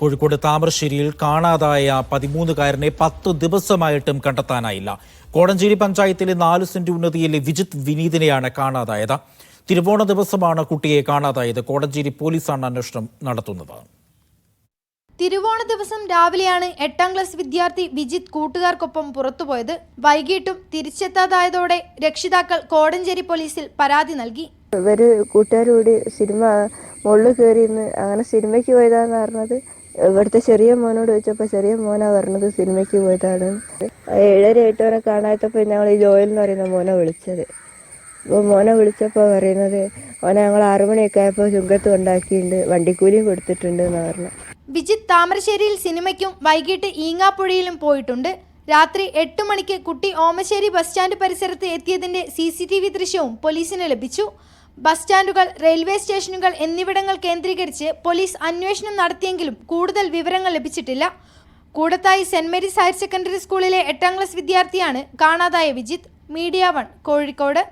കോഴിക്കോട് താമരശ്ശേരിയിൽ കാണാതായ പതിമൂന്നുകാരനെ പത്ത് ദിവസമായിട്ടും കണ്ടെത്താനായില്ല. കോടഞ്ചേരി പഞ്ചായത്തിലെ നാല് സെന്റ് ഉന്നതിയിലെ വിജിത് വിനീതിനെയാണ് കാണാതായത്. തിരുവോണ ദിവസമാണ് കുട്ടിയെ കാണാതായത്. കോടഞ്ചേരി പോലീസാണ് അന്വേഷണം നടത്തുന്നത്. തിരുവോണ ദിവസം രാവിലെയാണ് എട്ടാം ക്ലാസ് വിദ്യാർത്ഥി വിജിത് കൂട്ടുകാർക്കൊപ്പം പുറത്തുപോയത്. വൈകിട്ടും തിരിച്ചെത്താതായതോടെ രക്ഷിതാക്കൾ കോടഞ്ചേരി പോലീസിൽ പരാതി നൽകി. ഇവർ കൂട്ടുകാരോട് സിനിമ മുകളിൽ കയറി ഇന്ന് അങ്ങനെ സിനിമയ്ക്ക് പോയതാന്ന് പറഞ്ഞത് ഇവിടുത്തെ ചെറിയ മോനോട് ചോദിച്ചപ്പോൾ ചെറിയ മോനാ പറഞ്ഞത് സിനിമയ്ക്ക് പോയതാണ് ഏഴര വരെ കാണാത്തപ്പോൾ ഞങ്ങൾ ഈ ജോയൽ എന്ന് പറയുന്ന മോനെ വിളിച്ചത്. അപ്പോൾ മോനെ വിളിച്ചപ്പോൾ പറയുന്നത് മോനെ ഞങ്ങൾ ആറുമണിയൊക്കെ ആയപ്പോൾ ചുങ്കത്ത് ഉണ്ടാക്കിയിട്ടുണ്ട് വണ്ടിക്കൂലിയും കൊടുത്തിട്ടുണ്ട് എന്ന് പറഞ്ഞു വിജിത് താമരശ്ശേരിയിൽ സിനിമയ്ക്കും വൈകിട്ട് ഈങ്ങാപ്പുഴയിലും പോയിട്ടുണ്ട്. രാത്രി എട്ട് മണിക്ക് കുട്ടി ഓമശ്ശേരി ബസ് സ്റ്റാൻഡ് പരിസരത്ത് എത്തിയതിന്റെ സി സി ടി വി ദൃശ്യവും പോലീസിന് ലഭിച്ചു. ബസ് സ്റ്റാൻഡുകൾ റെയിൽവേ സ്റ്റേഷനുകൾ എന്നിവിടങ്ങൾ കേന്ദ്രീകരിച്ച് പോലീസ് അന്വേഷണം നടത്തിയെങ്കിലും കൂടുതൽ വിവരങ്ങൾ ലഭിച്ചിട്ടില്ല. Koodathayi saint Mary's higher secondary സ്കൂളിലെ എട്ടാം ക്ലാസ് വിദ്യാർത്ഥിയാണ് കാണാതായ വിജിത്ത് മീഡിയ വൺ കോഴിക്കോട്.